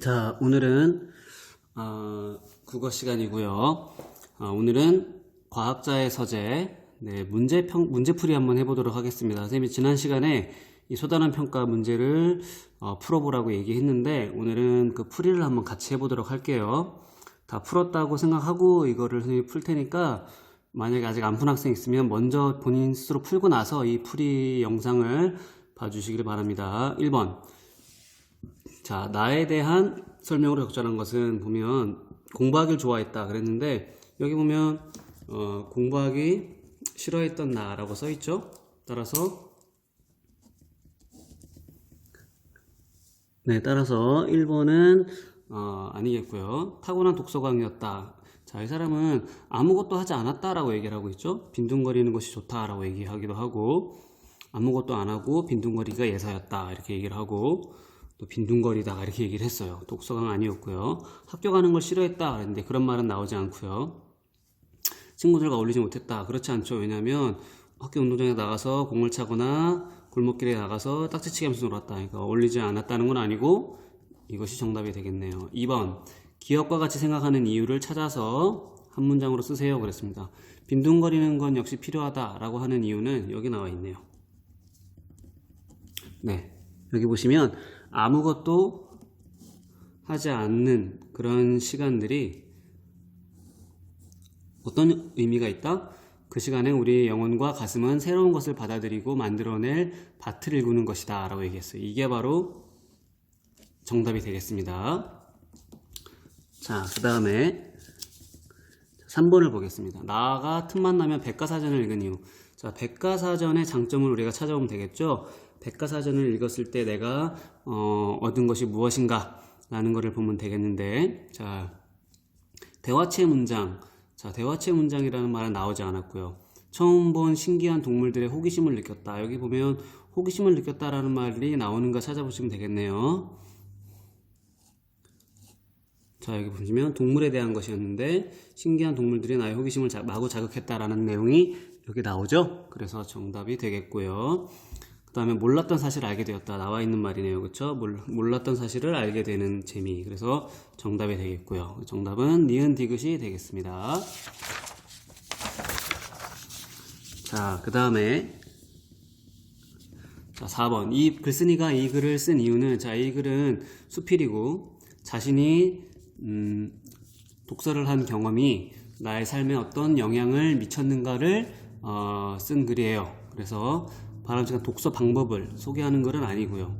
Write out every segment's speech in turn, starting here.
자, 오늘은 어, 국어 시간이고요. 어, 오늘은 과학자의 서재 네, 문제 평 문제풀이 한번 해보도록 하겠습니다. 선생님이 지난 시간에 이 소단원 평가 문제를 어, 풀어보라고 얘기했는데 오늘은 그 풀이를 한번 같이 해보도록 할게요. 다 풀었다고 생각하고 이거를 선생님이 풀 테니까 만약에 아직 안 푼 학생 있으면 먼저 본인 스스로 풀고 나서 이 풀이 영상을 봐주시길 바랍니다. 1번 자, 나에 대한 설명으로 적절한 것은 보면 공부하기를 좋아했다 그랬는데 여기 보면 어, 공부하기 싫어했던 나라고 써 있죠. 따라서 네, 따라서 1번은 어, 아니겠고요. 타고난 독서광이었다. 자, 이 사람은 아무것도 하지 않았다라고 얘기를 하고 있죠. 빈둥거리는 것이 좋다라고 얘기하기도 하고 아무것도 안 하고 빈둥거리가 예사였다 이렇게 얘기를 하고 또 빈둥거리다가 이렇게 얘기를 했어요. 독서강 아니었고요. 학교 가는 걸 싫어했다 그랬는데 그런 말은 나오지 않고요. 친구들과 어울리지 못했다. 그렇지 않죠. 왜냐하면 학교 운동장에 나가서 공을 차거나 골목길에 나가서 딱지치기 하면서 놀았다. 그러니까 어울리지 않았다는 건 아니고 이것이 정답이 되겠네요. 2번 기억과 같이 생각하는 이유를 찾아서 한 문장으로 쓰세요. 그랬습니다. 빈둥거리는 건 역시 필요하다라고 하는 이유는 여기 나와 있네요. 네. 여기 보시면 아무것도 하지 않는 그런 시간들이 어떤 의미가 있다? 그 시간에 우리의 영혼과 가슴은 새로운 것을 받아들이고 만들어낼 밭을 일구는 것이다 라고 얘기했어요. 이게 바로 정답이 되겠습니다. 자, 그 다음에 3번을 보겠습니다. 나가 틈만 나면 백과사전을 읽은 이유. 자, 백과사전의 장점을 우리가 찾아보면 되겠죠? 백과사전을 읽었을 때 내가 어, 얻은 것이 무엇인가 라는 것을 보면 되겠는데 자, 대화체 문장. 자, 대화체 문장이라는 말은 나오지 않았고요. 처음 본 신기한 동물들의 호기심을 느꼈다. 여기 보면 호기심을 느꼈다라는 말이 나오는가 찾아보시면 되겠네요. 자, 여기 보시면 동물에 대한 것이었는데 신기한 동물들이 나의 호기심을 자, 마구 자극했다라는 내용이 여기 나오죠. 그래서 정답이 되겠고요. 그 다음에 몰랐던 사실을 알게 되었다. 나와 있는 말이네요. 그쵸? 몰, 몰랐던 사실을 알게 되는 재미. 그래서 정답이 되겠고요. 정답은 니은 디귿이 되겠습니다. 자, 그 다음에 자, 4번. 이 글쓴이가 이 글을 쓴 이유는 자, 이 글은 수필이고 자신이 음, 독서를 한 경험이 나의 삶에 어떤 영향을 미쳤는가를 어, 쓴 글이에요. 그래서 바람직한 독서 방법을 소개하는 것은 아니고요.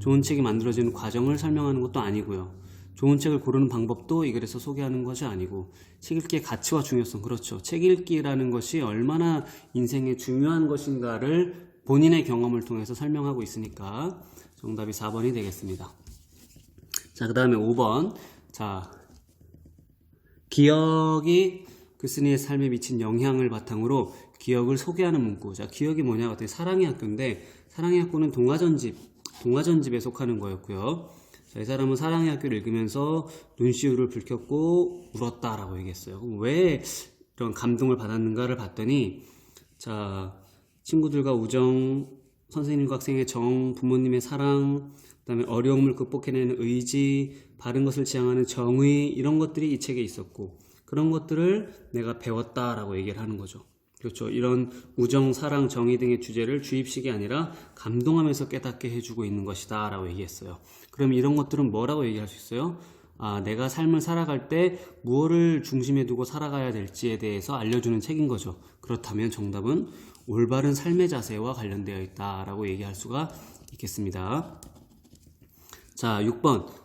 좋은 책이 만들어지는 과정을 설명하는 것도 아니고요. 좋은 책을 고르는 방법도 이 글에서 소개하는 것이 아니고 책 읽기의 가치와 중요성 그렇죠. 책 읽기라는 것이 얼마나 인생에 중요한 것인가를 본인의 경험을 통해서 설명하고 있으니까 정답이 4번이 되겠습니다. 자, 그 다음에 5번. 자, 기억이 글쓴이의 삶에 미친 영향을 바탕으로 기억을 소개하는 문구. 자, 기억이 뭐냐? 그랬더니 사랑의 학교인데, 사랑의 학교는 동화전집, 동화전집에 속하는 거였고요. 자, 이 사람은 사랑의 학교를 읽으면서 눈시울을 붉혔고 울었다라고 얘기했어요. 왜 이런 감동을 받았는가를 봤더니, 자, 친구들과 우정, 선생님과 학생의 정, 부모님의 사랑, 그다음에 어려움을 극복해내는 의지, 바른 것을 지향하는 정의 이런 것들이 이 책에 있었고 그런 것들을 내가 배웠다라고 얘기를 하는 거죠. 그렇죠. 이런 우정, 사랑, 정의 등의 주제를 주입식이 아니라 감동하면서 깨닫게 해주고 있는 것이다 라고 얘기했어요. 그럼 이런 것들은 뭐라고 얘기할 수 있어요? 아, 내가 삶을 살아갈 때 무엇을 중심에 두고 살아가야 될지에 대해서 알려주는 책인 거죠. 그렇다면 정답은 올바른 삶의 자세와 관련되어 있다 라고 얘기할 수가 있겠습니다. 자, 6번.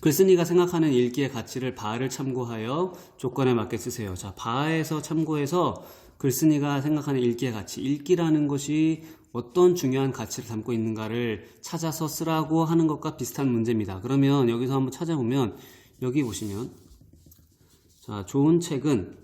글쓴이가 생각하는 읽기의 가치를 바를 참고하여 조건에 맞게 쓰세요. 자, 바에서 참고해서 글쓴이가 생각하는 읽기의 가치, 읽기라는 것이 어떤 중요한 가치를 담고 있는가를 찾아서 쓰라고 하는 것과 비슷한 문제입니다. 그러면 여기서 한번 찾아보면 여기 보시면 자, 좋은 책은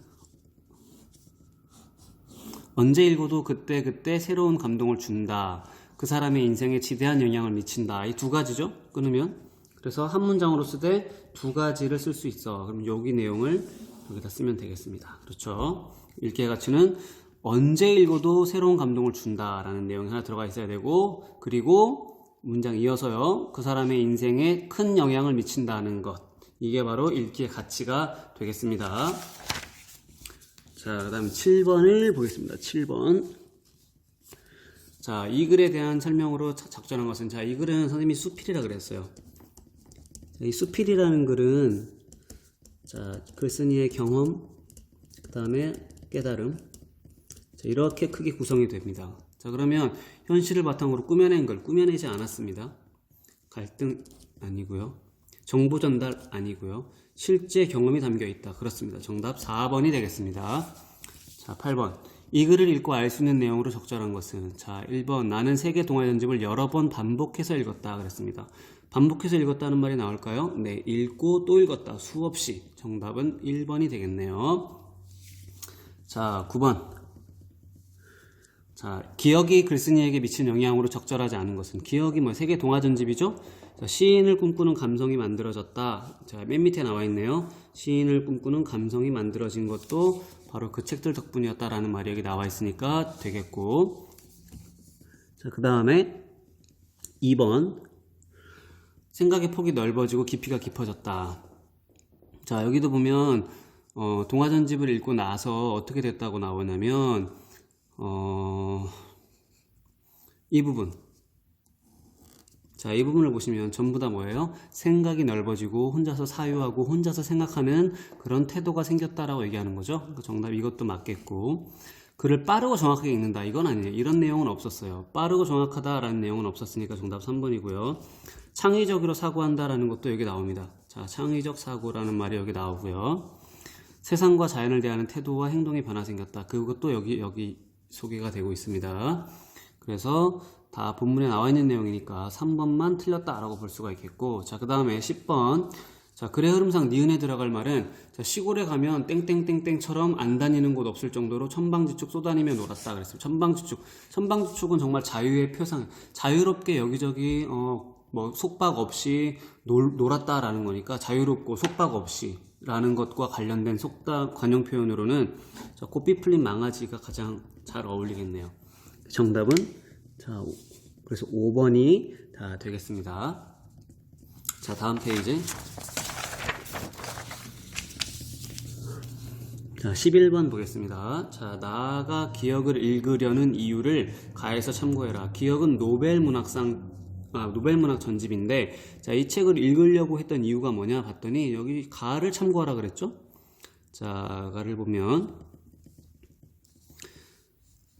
언제 읽어도 그때 그때 새로운 감동을 준다. 그 사람의 인생에 지대한 영향을 미친다. 이 두 가지죠. 끊으면 그래서 한 문장으로 쓰되 두 가지를 쓸 수 있어. 그럼 여기 내용을 여기다 쓰면 되겠습니다. 그렇죠. 읽기의 가치는 언제 읽어도 새로운 감동을 준다라는 내용이 하나 들어가 있어야 되고 그리고 문장 이어서요. 그 사람의 인생에 큰 영향을 미친다는 것. 이게 바로 읽기의 가치가 되겠습니다. 자, 그 다음 7번을 보겠습니다. 7번. 자, 이 글에 대한 설명으로 자- 적절한 것은, 자, 이 글은 선생님이 수필이라 그랬어요. 자, 이 수필이라는 글은, 자, 글쓴이의 경험, 그 다음에 깨달음, 자, 이렇게 크게 구성이 됩니다. 자, 그러면 현실을 바탕으로 꾸며낸 걸 꾸며내지 않았습니다. 갈등 아니고요. 정보 전달 아니고요. 실제 경험이 담겨 있다. 그렇습니다. 정답 4번이 되겠습니다. 자, 8번. 이 글을 읽고 알 수 있는 내용으로 적절한 것은 자, 1번. 나는 세계 동화 전집을 여러 번 반복해서 읽었다. 그랬습니다. 반복해서 읽었다는 말이 나올까요? 네, 읽고 또 읽었다. 수없이. 정답은 1번이 되겠네요. 자, 9번. 자, 기억이 글쓴이에게 미친 영향으로 적절하지 않은 것은 기억이 뭐 세계 동화 전집이죠? 자, 시인을 꿈꾸는 감성이 만들어졌다. 자, 맨 밑에 나와 있네요. 시인을 꿈꾸는 감성이 만들어진 것도 바로 그 책들 덕분이었다라는 말이 여기 나와 있으니까 되겠고. 자, 그 다음에 2번. 생각의 폭이 넓어지고 깊이가 깊어졌다. 자, 여기도 보면, 어, 동화전집을 읽고 나서 어떻게 됐다고 나오냐면, 어, 이 부분. 자, 이 부분을 보시면 전부 다 뭐예요? 생각이 넓어지고 혼자서 사유하고 혼자서 생각하는 그런 태도가 생겼다라고 얘기하는 거죠. 그 정답 이것도 맞겠고. 글을 빠르고 정확하게 읽는다. 이건 아니에요. 이런 내용은 없었어요. 빠르고 정확하다라는 내용은 없었으니까 정답 3번이고요. 창의적으로 사고한다라는 것도 여기 나옵니다. 자, 창의적 사고라는 말이 여기 나오고요. 세상과 자연을 대하는 태도와 행동의 변화 생겼다. 그것도 여기 여기 소개가 되고 있습니다. 그래서 다 본문에 나와 있는 내용이니까 3번만 틀렸다라고 볼 수가 있겠고 자 그 다음에 10번 자 글의 흐름상 니은에 들어갈 말은 자, 시골에 가면 땡땡땡땡처럼 안 다니는 곳 없을 정도로 천방지축 쏘다니며 놀았다 그랬어요 천방지축 천방지축은 정말 자유의 표상 자유롭게 여기저기 어 뭐 속박 없이 놀, 놀았다라는 거니까 자유롭고 속박 없이 라는 것과 관련된 속담 관용 표현으로는 자, 꽃비 풀린 망아지가 가장 잘 어울리겠네요. 정답은 자 오- 그래서 5번이 다 되겠습니다. 자 다음 페이지 자 11번 보겠습니다. 자 나가 기억을 읽으려는 이유를 가에서 참고해라. 기억은 노벨 문학상 아, 노벨 문학 전집인데 자 이 책을 읽으려고 했던 이유가 뭐냐 봤더니 여기 가를 참고하라 그랬죠? 자 가를 보면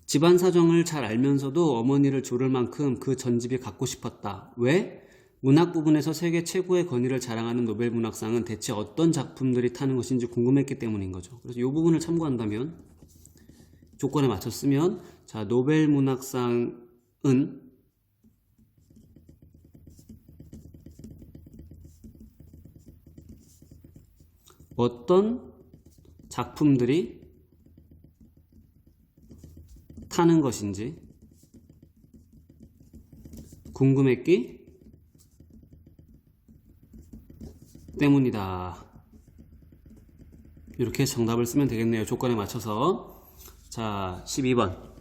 집안 사정을 잘 알면서도 어머니를 조를 만큼 그 전집이 갖고 싶었다. 왜? 문학 부분에서 세계 최고의 권위를 자랑하는 노벨 문학상은 대체 어떤 작품들이 타는 것인지 궁금했기 때문인 거죠. 그래서 이 부분을 참고한다면 조건에 맞췄으면 자 노벨 문학상은 어떤 작품들이 타는 것인지 궁금했기 때문이다. 이렇게 정답을 쓰면 되겠네요. 조건에 맞춰서. 자, 12번.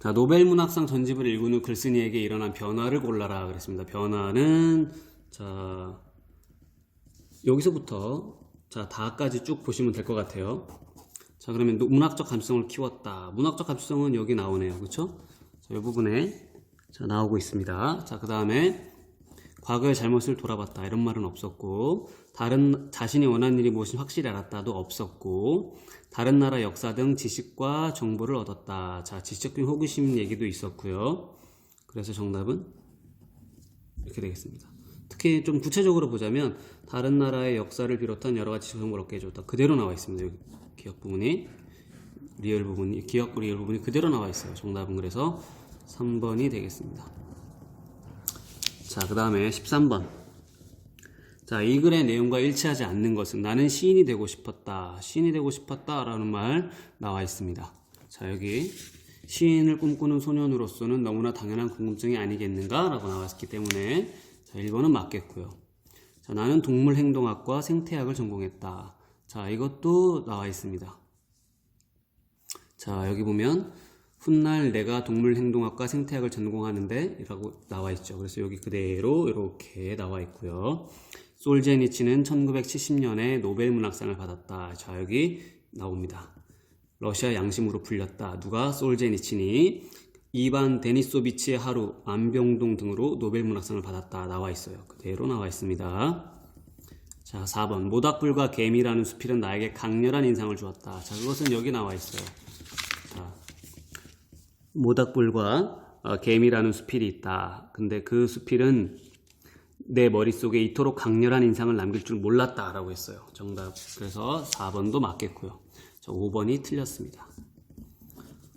자, 노벨 문학상 전집을 읽은 후 글쓴이에게 일어난 변화를 골라라 그랬습니다. 변화는 자, 여기서부터 자, 다까지 쭉 보시면 될 것 같아요. 자, 그러면 노- 문학적 감수성을 키웠다. 문학적 감수성은 여기 나오네요. 그렇죠? 자, 이 부분에 자, 나오고 있습니다. 자, 그 다음에 과거의 잘못을 돌아봤다. 이런 말은 없었고 다른 자신이 원하는 일이 무엇인지 확실히 알았다도 없었고 다른 나라 역사 등 지식과 정보를 얻었다. 자, 지적인 호기심 얘기도 있었고요. 그래서 정답은 이렇게 되겠습니다. 특히 좀 구체적으로 보자면 다른 나라의 역사를 비롯한 여러 가지 정보를 얻게 해줬다. 그대로 나와 있습니다. 여기 기억 부분이 리얼 부분이 기억 리얼 부분이 그대로 나와 있어요. 정답은 그래서 3번이 되겠습니다. 자, 그 다음에 13번. 자, 이 글의 내용과 일치하지 않는 것은 나는 시인이 되고 싶었다. 시인이 되고 싶었다. 라는 말 나와 있습니다. 자, 여기 시인을 꿈꾸는 소년으로서는 너무나 당연한 궁금증이 아니겠는가? 라고 나왔기 때문에 자, 1번은 맞겠고요. 자, 나는 동물 행동학과 생태학을 전공했다. 자, 이것도 나와 있습니다. 자, 여기 보면 훗날 내가 동물 행동학과 생태학을 전공하는데 라고 나와 있죠. 그래서 여기 그대로 이렇게 나와 있고요. 솔제니치는 1970년에 노벨 문학상을 받았다. 자, 여기 나옵니다. 러시아 양심으로 불렸다. 누가 솔제니치니 이반 데니소비치의 하루, 안병동 등으로 노벨 문학상을 받았다. 나와 있어요. 그대로 나와 있습니다. 자, 4번. 모닥불과 개미라는 수필은 나에게 강렬한 인상을 주었다. 자, 그것은 여기 나와 있어요. 자, 모닥불과 어, 개미라는 수필이 있다. 근데 그 수필은 내 머릿속에 이토록 강렬한 인상을 남길 줄 몰랐다라고 했어요. 정답. 그래서 4번도 맞겠고요. 자, 5번이 틀렸습니다.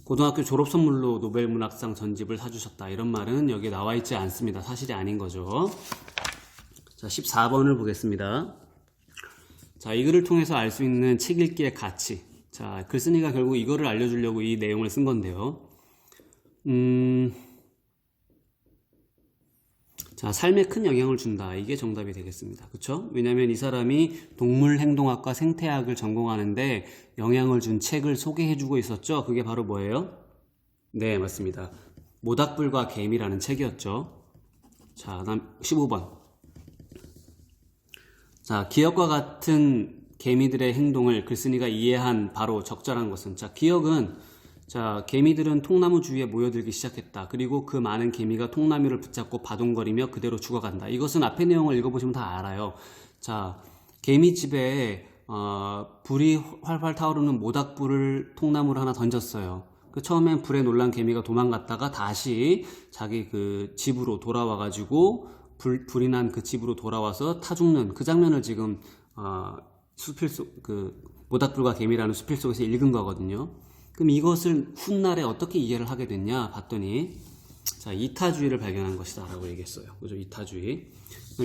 고등학교 졸업 선물로 노벨 문학상 전집을 사주셨다. 이런 말은 여기 나와 있지 않습니다. 사실이 아닌 거죠. 자, 14번을 보겠습니다. 자, 이 글을 통해서 알 수 있는 책 읽기의 가치. 자, 글쓴이가 결국 이거를 알려주려고 이 내용을 쓴 건데요. 음, 자, 삶에 큰 영향을 준다. 이게 정답이 되겠습니다. 그쵸? 왜냐면 이 사람이 동물 행동학과 생태학을 전공하는데 영향을 준 책을 소개해주고 있었죠. 그게 바로 뭐예요? 네, 맞습니다. 모닥불과 개미라는 책이었죠. 자, 다음 15번. 자, 기억과 같은 개미들의 행동을 글쓴이가 이해한 바로 적절한 것은 자, 기억은 자, 개미들은 통나무 주위에 모여들기 시작했다. 그리고 그 많은 개미가 통나무를 붙잡고 바동거리며 그대로 죽어간다. 이것은 앞의 내용을 읽어보시면 다 알아요. 자, 개미집에 어, 불이 활활 타오르는 모닥불을 통나무를 하나 던졌어요. 그 처음엔 불에 놀란 개미가 도망갔다가 다시 자기 그 집으로 돌아와가지고 불, 불이 난 그 집으로 돌아와서 타 죽는 그 장면을 지금 어, 수필 속, 그 모닥불과 개미라는 수필 속에서 읽은 거거든요. 그럼 이것을 훗날에 어떻게 이해를 하게 됐냐 봤더니 자 이타주의를 발견한 것이다라고 얘기했어요. 그죠? 이타주의.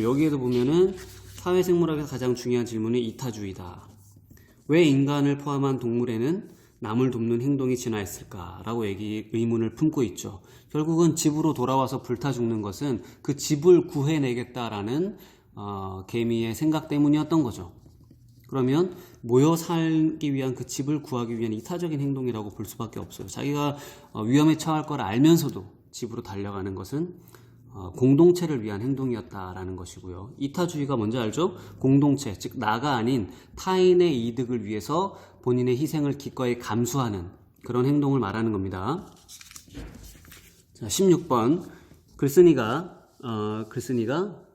여기에도 보면은 사회생물학에서 가장 중요한 질문이 이타주의다. 왜 인간을 포함한 동물에는 남을 돕는 행동이 진화했을까라고 얘기 의문을 품고 있죠. 결국은 집으로 돌아와서 불타 죽는 것은 그 집을 구해내겠다라는 어, 개미의 생각 때문이었던 거죠. 그러면 모여 살기 위한 그 집을 구하기 위한 이타적인 행동이라고 볼 수밖에 없어요. 자기가 어, 위험에 처할 걸 알면서도 집으로 달려가는 것은 어, 공동체를 위한 행동이었다라는 것이고요. 이타주의가 뭔지 알죠? 공동체, 즉 나가 아닌 타인의 이득을 위해서 본인의 희생을 기꺼이 감수하는 그런 행동을 말하는 겁니다. 자, 16번 글쓴이가 어, 글쓴이가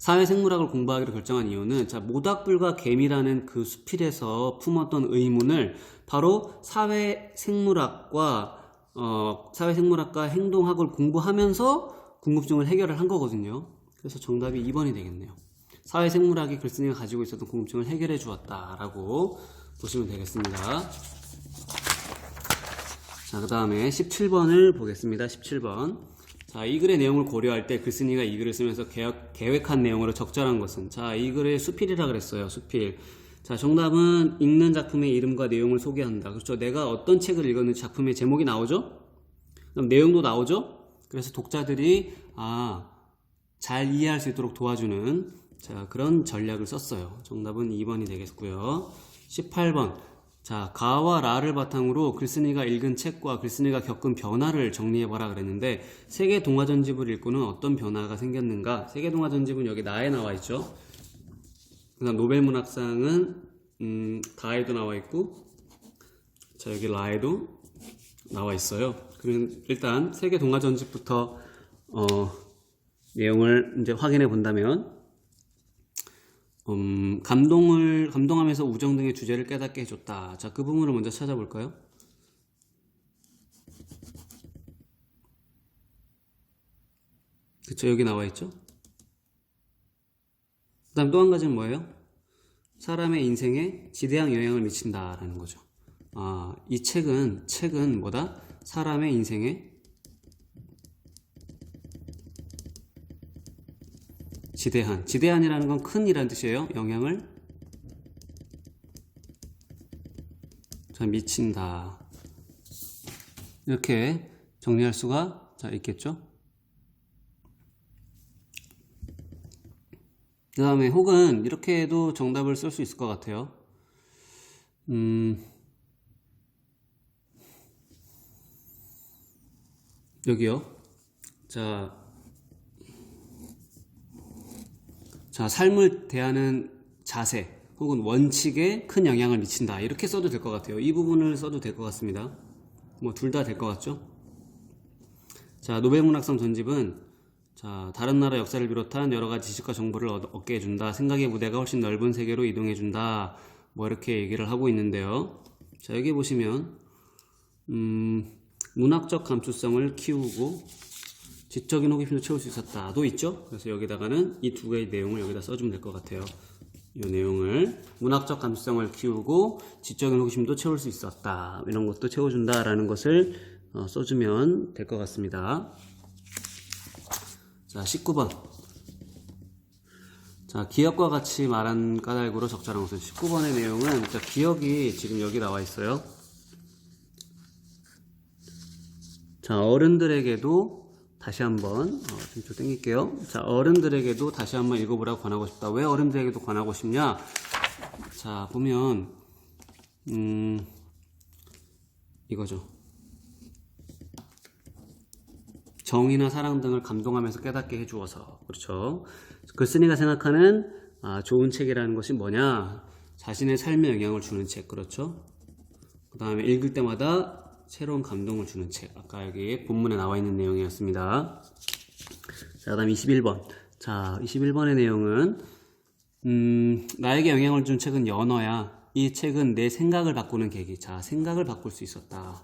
사회생물학을 공부하기로 결정한 이유는 자 모닥불과 개미라는 그 수필에서 품었던 의문을 바로 사회생물학과 어, 사회생물학과 행동학을 공부하면서 궁금증을 해결을 한 거거든요. 그래서 정답이 2번이 되겠네요. 사회생물학이 글쓴이가 가지고 있었던 궁금증을 해결해 주었다라고 보시면 되겠습니다. 자, 그 다음에 17번을 보겠습니다. 17번. 자, 이 글의 내용을 고려할 때 글쓴이가 이 글을 쓰면서 계획, 계획 한 내용으로 적절한 것은 자, 이 글의 수필이라 그랬어요. 수필. 자, 정답은 읽는 작품의 이름과 내용을 소개한다. 그렇죠. 내가 어떤 책을 읽었는지 작품의 제목이 나오죠? 그럼 내용도 나오죠? 그래서 독자들이 아, 잘 이해할 수 있도록 도와주는 자, 그런 전략을 썼어요. 정답은 2번이 되겠고요. 18번. 자, 가와 라를 바탕으로 글쓴이가 읽은 책과 글쓴이가 겪은 변화를 정리해봐라 그랬는데 세계 동화 전집을 읽고는 어떤 변화가 생겼는가? 세계 동화 전집은 여기 나에 나와 있죠. 그다음 노벨 문학상은 음, 다에도 나와 있고 자 여기 라에도 나와 있어요. 그러면 일단 세계 동화 전집부터 어, 내용을 이제 확인해 본다면 음, 감동을 감동하면서 우정 등의 주제를 깨닫게 해줬다. 자 그 부분을 먼저 찾아볼까요? 그쵸 여기 나와 있죠. 그 다음 또 한 가지는 뭐예요? 사람의 인생에 지대한 영향을 미친다라는 거죠. 아, 이 책은, 책은 뭐다? 사람의 인생에 지대한. 지대한이라는 건 큰이라는 뜻이에요. 영향을 미친다. 이렇게 정리할 수가 있겠죠. 그 다음에 혹은 이렇게 해도 정답을 쓸 수 있을 것 같아요. 음, 여기요. 자, 삶을 대하는 자세 혹은 원칙에 큰 영향을 미친다. 이렇게 써도 될 것 같아요. 이 부분을 써도 될 것 같습니다. 뭐 둘 다 될 것 같죠? 자, 노벨 문학상 전집은 자, 다른 나라 역사를 비롯한 여러 가지 지식과 정보를 얻- 얻게 해준다. 생각의 무대가 훨씬 넓은 세계로 이동해준다. 뭐 이렇게 얘기를 하고 있는데요. 자, 여기 보시면 음, 문학적 감수성을 키우고 지적인 호기심도 채울 수 있었다도 있죠. 그래서 여기다가는 이 두 개의 내용을 여기다 써주면 될 것 같아요. 이 내용을 문학적 감수성을 키우고 지적인 호기심도 채울 수 있었다. 이런 것도 채워준다라는 것을 어, 써주면 될 것 같습니다. 자, 19번. 자, 기억과 같이 말한 까닭으로 적절한 것은 19번의 내용은 자, 기억이 지금 여기 나와 있어요. 자, 어른들에게도 다시 한번 어, 좀, 좀 땡길게요. 자, 어른들에게도 다시 한번 읽어보라고 권하고 싶다. 왜 어른들에게도 권하고 싶냐? 자, 보면 음 이거죠. 정의나 사랑 등을 감동하면서 깨닫게 해주어서 그렇죠. 글쓴이가 생각하는 아, 좋은 책이라는 것이 뭐냐? 자신의 삶에 영향을 주는 책 그렇죠. 그 다음에 읽을 때마다 새로운 감동을 주는 책. 아까 여기 본문에 나와 있는 내용이었습니다. 자, 그 다음 21번. 자, 21번의 내용은, 음, 나에게 영향을 준 책은 연어야. 이 책은 내 생각을 바꾸는 계기. 자, 생각을 바꿀 수 있었다.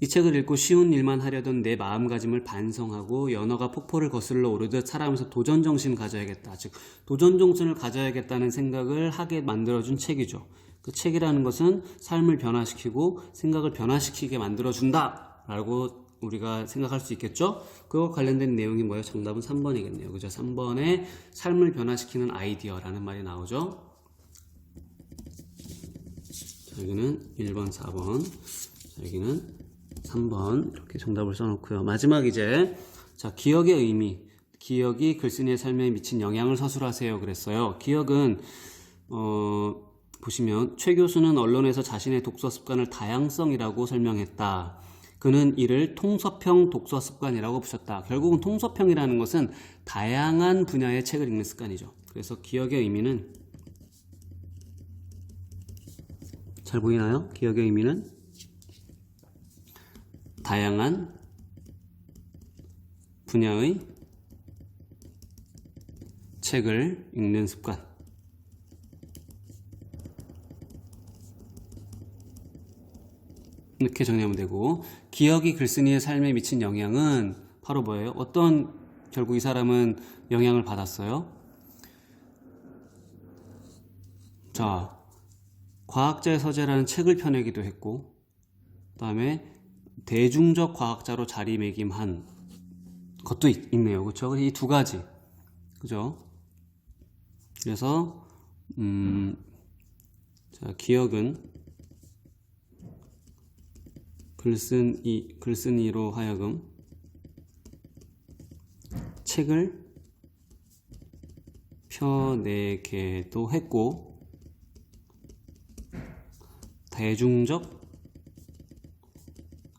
이 책을 읽고 쉬운 일만 하려던 내 마음가짐을 반성하고 연어가 폭포를 거슬러 오르듯 살아가면서 도전 정신을 가져야겠다. 즉 도전 정신을 가져야겠다는 생각을 하게 만들어준 책이죠. 그 책이라는 것은 삶을 변화시키고 생각을 변화시키게 만들어준다 라고 우리가 생각할 수 있겠죠? 그거 관련된 내용이 뭐예요? 정답은 3번이겠네요. 그죠? 3번에 삶을 변화시키는 아이디어라는 말이 나오죠. 자, 여기는 1번, 4번. 자, 여기는 3번 이렇게 정답을 써놓고요. 마지막 이제 자 기억의 의미, 기억이 글쓴이의 삶에 미친 영향을 서술하세요. 그랬어요. 기억은 어, 보시면 최 교수는 언론에서 자신의 독서 습관을 다양성이라고 설명했다. 그는 이를 통서평 독서 습관이라고 부셨다. 결국은 통서평이라는 것은 다양한 분야의 책을 읽는 습관이죠. 그래서 기억의 의미는 잘 보이나요? 기억의 의미는 다양한 분야의 책을 읽는 습관. 이렇게 정리하면 되고, 기억이 글쓴이의 삶에 미친 영향은 바로 뭐예요? 어떤, 결국 이 사람은 영향을 받았어요? 자, 과학자의 서재라는 책을 펴내기도 했고, 그 다음에 대중적 과학자로 자리매김한 것도 있, 네요 그렇죠? 이 두 가지. 그죠? 그래서 음, 자, 기억은 글쓴이 글쓴이로 하여금 책을 펴내게도 했고 대중적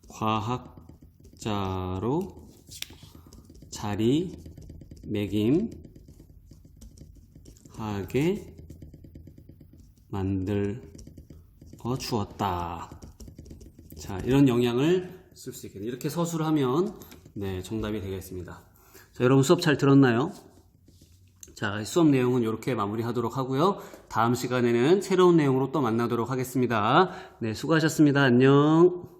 과학자로 자리 매김하게 만들어 주었다. 자, 이런 영향을 쓸 수 있겠네요. 이렇게 서술을 하면 네, 정답이 되겠습니다. 자, 여러분 수업 잘 들었나요? 자, 수업 내용은 이렇게 마무리하도록 하고요. 다음 시간에는 새로운 내용으로 또 만나도록 하겠습니다. 네, 수고하셨습니다. 안녕.